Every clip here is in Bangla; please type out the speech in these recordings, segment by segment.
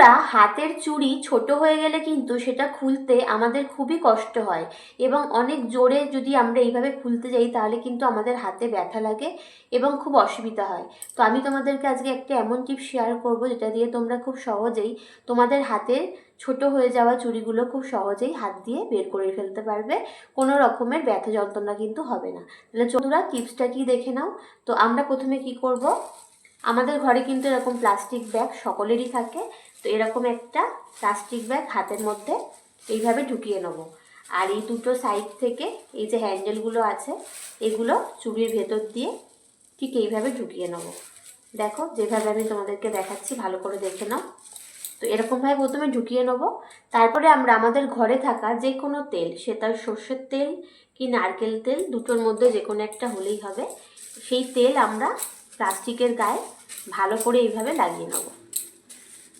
বন্ধুরা, হাতের চুড়ি ছোট হয়ে গেলে কিন্তু সেটা খুলতে আমাদের খুবই কষ্ট হয় এবং অনেক জোরে যদি আমরা এইভাবে খুলতে যাই তাহলে কিন্তু আমাদের হাতে ব্যথা লাগে এবং খুব অসুবিধা হয়। তো আমি তোমাদেরকে আজকে একটা এমন টিপ শেয়ার করব যেটা দিয়ে তোমরা খুব সহজেই তোমাদের হাতের ছোট হয়ে যাওয়া চুড়িগুলো খুব সহজেই হাত দিয়ে বের করে ফেলতে পারবে। কোনো রকমের ব্যথা যন্ত্রণা কিন্তু হবে না। তাহলে চতুরা টিপসটা কি দেখে নাও? তো আমরা প্রথমে কি করব? আমাদের ঘরে কিন্তু এরকম প্লাস্টিক ব্যাগ সকলেরই থাকে, তো এরকম একটা প্লাস্টিক ব্যাগ হাতের মধ্যে এইভাবে ঢুকিয়ে নেব। আর এই দুটো সাইড থেকে এই যে হ্যান্ডেলগুলো আছে, এগুলো চুড়ির ভেতর দিয়ে ঠিক এইভাবে ঢুকিয়ে নেব। দেখো, যেভাবে আমি তোমাদেরকে দেখাচ্ছি, ভালো করে দেখে নাও। তো এরকমভাবে প্রথমে ঢুকিয়ে নেব। তারপরে আমরা আমাদের ঘরে থাকা যে কোনো তেল সেটা সর্ষের তেল কি নারকেল তেল, দুটোর মধ্যে যে কোনো একটা হলেই হবে। সেই তেল আমরা প্লাস্টিকের গায়ে ভালো করে এইভাবে লাগিয়ে নেব।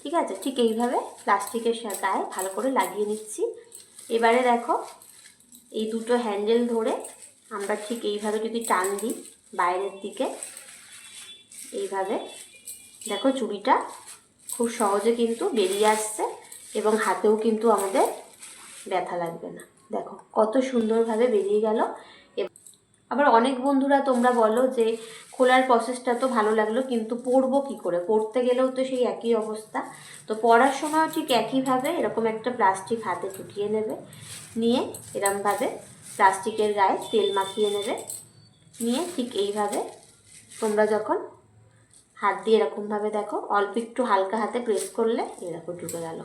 ঠিক আছে? ঠিক এইভাবে প্লাস্টিকের গায়ে ভালো করে লাগিয়ে নিচ্ছি। এবারে দেখো, এই দুটো হ্যান্ডেল ধরে আমরা ঠিক এইভাবে যদি টান দিই বাইরের দিকে, এইভাবে দেখো চুড়িটা খুব সহজে কিন্তু বেরিয়ে আসছে এবং হাতেও কিন্তু আমাদের ব্যথা লাগবে না। দেখো কত সুন্দরভাবে বেরিয়ে গেল। আবার অনেক বন্ধুরা তোমরা বলো যে খোলার প্রসেসটা তো ভালো লাগল, কিন্তু পরবো কি করে? পড়তে গেলেও তো সেই একই অবস্থা। তো পড়ার সময়ও ঠিক একইভাবে এরকম একটা প্লাস্টিক হাতে ঢুকিয়ে নেবে, নিয়ে এরমভাবে প্লাস্টিকের গায়ে তেল মাখিয়ে নেবে, নিয়ে ঠিক এইভাবে তোমরা যখন হাত দিয়ে এরকমভাবে দেখো, অল্প একটু হালকা হাতে প্রেস করলে এরকম ঢুকে গেল।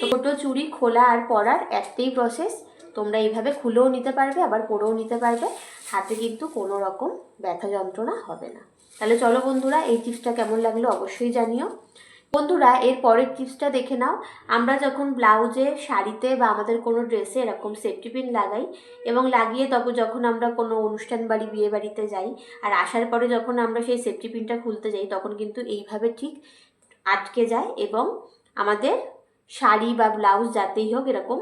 তো ছোটো চুড়ি খোলা আর পরার একটাই প্রসেস তোমরা এইভাবে খুলেও নিতে পারবে, আবার পরেও নিতে পারবে। হাতে কিন্তু কোনো রকম ব্যথা যন্ত্রণা হবে না। তাহলে চলো বন্ধুরা, এই টিপসটা কেমন লাগল অবশ্যই জানিও। বন্ধুরা, এর পরের টিপসটা দেখে নাও। আমরা যখন ব্লাউজে, শাড়িতে বা আমাদের কোনো ড্রেসে এরকম সেফটি পিন লাগাই এবং লাগিয়ে তখন যখন আমরা কোনো অনুষ্ঠান বাড়ি, বিয়ে বাড়িতে যাই আর আসার পরে যখন আমরা সেই সেফটি পিনটা খুলতে যাই, তখন কিন্তু এইভাবে ঠিক আটকে যায় এবং আমাদের শাড়ি বা ব্লাউজ যাতেই হোক এরকম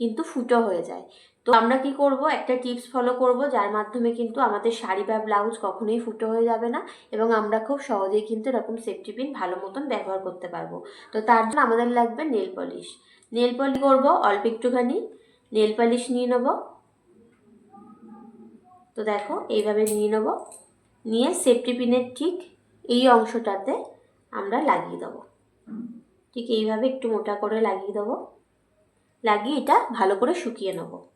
কিন্তু ফুটো হয়ে যায়। তো আমরা কি করব? একটা টিপস ফলো করব, যার মাধ্যমে কিন্তু আমাদের শাড়ি বা ব্লাউজ কখনোই ফুটো হয়ে যাবে না এবং আমরা খুব সহজেই কিন্তু এরকম সেফটি পিন ভালো মতন ব্যবহার করতে পারব। তো তার জন্য আমাদের লাগবে নেল পলিশ নেল পলিশ করব অল্প একটুখানি নেল পলিশ নিয়ে নেব। তো দেখো, এইভাবে নিয়ে নেব। নিয়ে সেফটি পিনের ঠিক এই অংশটাতে আমরা লাগিয়ে দেবো। ঠিক এইভাবে একটু মোটা করে লাগিয়ে দেবো। লাগিয়ে এটা ভালো করে শুকিয়ে নেব।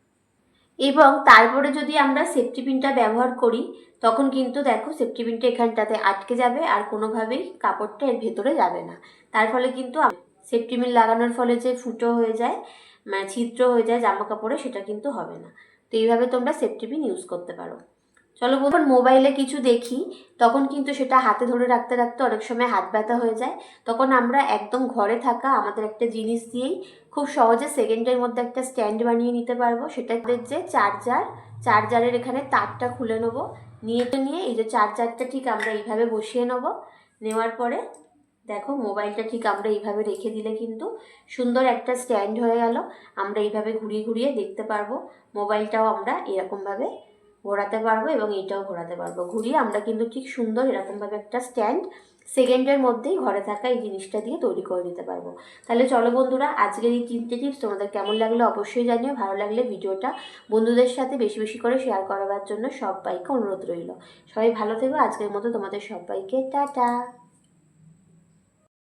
এবং তারপরে যদি আমরা সেফটি পিনটা ব্যবহার করি, তখন কিন্তু দেখো সেফটি পিনটা এখানটাতে আটকে যাবে আর কোনোভাবেই কাপড়টা এর ভেতরে যাবে না। তার ফলে কিন্তু সেফটি পিন লাগানোর ফলে যে ফুটো হয়ে যায় মানে ছিদ্র হয়ে যায় জামা কাপড়ে সেটা কিন্তু হবে না। তো এইভাবে তোমরা সেফটি পিন ইউজ করতে পারো। চলো যখন মোবাইলে কিছু দেখি, তখন কিন্তু সেটা হাতে ধরে রাখতে রাখতে অনেক সময় হাত ব্যথা হয়ে যায়। তখন আমরা একদম ঘরে থাকা আমাদের একটা জিনিস দিয়েই খুব সহজে সেকেন্ডের মধ্যে একটা স্ট্যান্ড বানিয়ে নিতে পারব। সেটা যে চার্জার চার্জারের এখানে তারটা খুলে নেব। নিয়ে নিয়ে এই যে চার্জারটা ঠিক আমরা এইভাবে বসিয়ে নেব। নেওয়ার পরে দেখো মোবাইলটা ঠিক আমরা এইভাবে রেখে দিলে কিন্তু সুন্দর একটা স্ট্যান্ড হয়ে গেল। আমরা এইভাবে ঘুরিয়ে ঘুরিয়ে দেখতে পারব। মোবাইলটাও আমরা এরকমভাবে ঘোরাতে পারব এবং এটাও ঘোরাতে পারব। ঘুরিয়ে আমরা কিন্তু ঠিক সুন্দর এরকমভাবে একটা স্ট্যান্ড সেকেন্ডের মধ্যেই ঘরে থাকা এই জিনিসটা দিয়ে তৈরি করে নিতে পারব। তাহলে চলো বন্ধুরা, আজকের এই তিনটে টিপস তোমাদের কেমন লাগল অবশ্যই জানিও। ভালো লাগলে ভিডিওটা বন্ধুদের সাথে বেশি বেশি করে শেয়ার করাবার জন্য সবাইকে অনুরোধ রইল। সবাই ভালো থেকো, আজকের মতো তোমাদের সবাইকে টাটা।